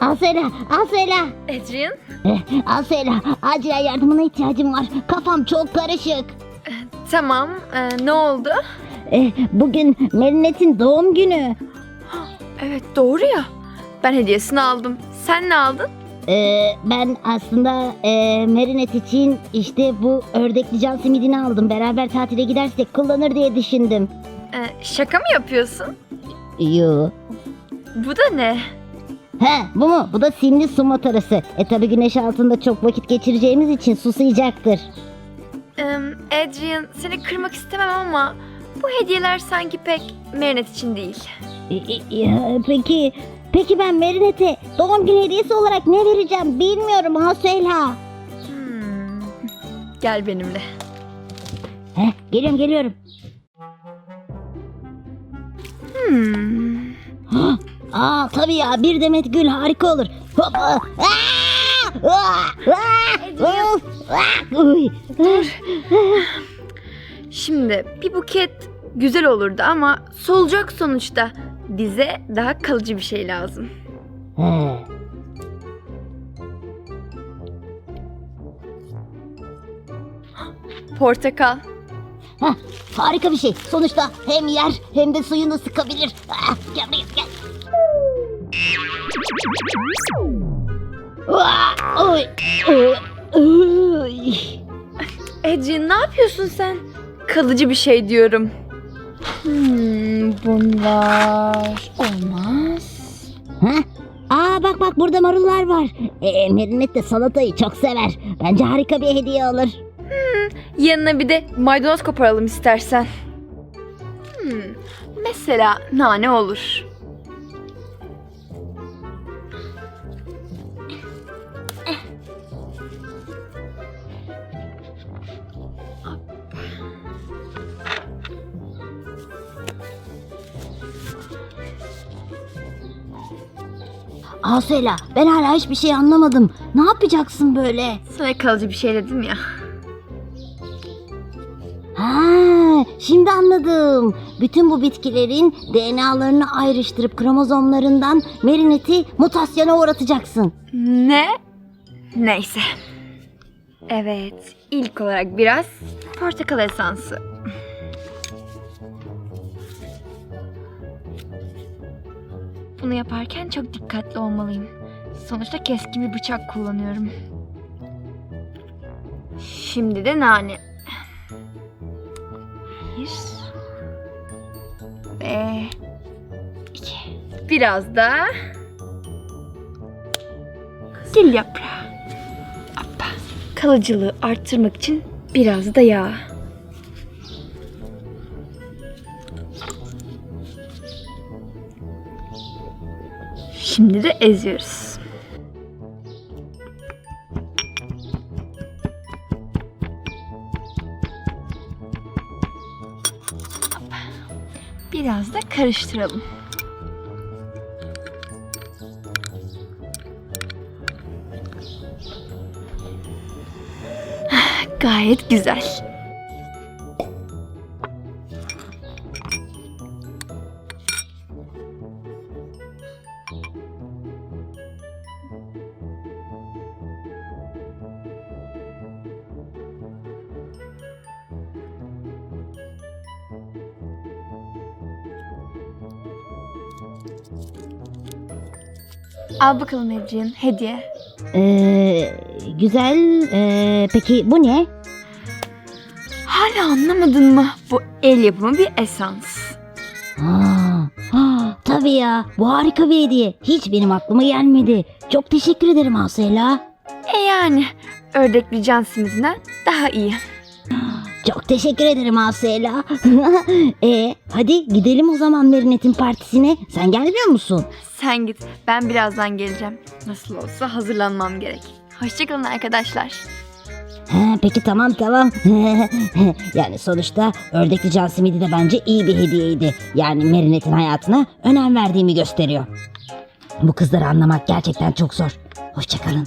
Asela, Asela. Adrian? Asela, acilen yardımına ihtiyacım var. Kafam çok karışık. Tamam. Ee, ne oldu? Eh, Bugün Merinet'in doğum günü. Evet doğru ya. Ben hediyesini aldım. Sen ne aldın? Ee, ben aslında e, Merinet için işte bu ördekli can simidini aldım. Beraber tatile gidersek kullanır diye düşündüm. Ee, şaka mı yapıyorsun? Yo. Bu da ne? He bu mu? Bu da simli su motorası. E tabi güneş altında çok vakit geçireceğimiz için susayacaktır. Ee, Adrian seni kırmak istemem ama bu hediyeler sanki pek Merinet için değil. E, e, ya, peki, peki ben Merinet'e doğum günü hediyesi olarak ne vereceğim bilmiyorum Hasela. Hmm. Gel benimle. He, geliyorum geliyorum. Hmm. Aa tabii ya bir demet gül harika olur. Hoppa. Aa! Aa! Aa! Of! Aa! Uy! Şimdi bir buket güzel olurdu ama solacak sonuçta. Bize daha kalıcı bir şey lazım. He. Portakal. Heh, harika bir şey. Sonuçta hem yer hem de suyunu sıkabilir. Ah, gel buraya gel. Aa, Oy. Oy. Oy. Adrian ne yapıyorsun sen? Kalıcı bir şey diyorum. Hmm, bunlar olmaz. Ha? Aa bak bak burada marullar var. Ee, Merinet de salatayı çok sever. Bence harika bir hediye olur. Yanına bir de maydanoz koparalım istersen. Hmm, mesela nane olur. Asela ben hala hiçbir şey anlamadım. Ne yapacaksın böyle? Sana kalıcı bir şey dedim ya. Şimdi anladım. Bütün bu bitkilerin DNA'larını ayrıştırıp kromozomlarından Merinet'i mutasyona uğratacaksın. Ne? Neyse. Evet, ilk olarak biraz portakal esansı. Bunu yaparken çok dikkatli olmalıyım. Sonuçta keskin bir bıçak kullanıyorum. Şimdi de nane. Ve iki. Biraz da Dil yaprağı. Hoppa. Kalıcılığı arttırmak için biraz da yağ. Şimdi de eziyoruz. Biraz da karıştıralım. Gayet güzel. Al bakalım Adrian, hediye. Ee, güzel. Ee, peki bu ne? Hala anlamadın mı? Bu el yapımı bir esans. Aa, aa, tabii ya. Bu harika bir hediye. Hiç benim aklıma gelmedi. Çok teşekkür ederim Asela. E yani ördekli can simidinden daha iyi. Çok teşekkür ederim Asela. e, hadi gidelim o zaman Merinet'in partisine. Sen gelmiyor musun? Sen git ben birazdan geleceğim. Nasıl olsa hazırlanmam gerek. Hoşçakalın arkadaşlar. He, peki tamam tamam. yani sonuçta ördekli can simidi de bence iyi bir hediyeydi. Yani Merinet'in hayatına önem verdiğimi gösteriyor. Bu kızları anlamak gerçekten çok zor. Hoşçakalın.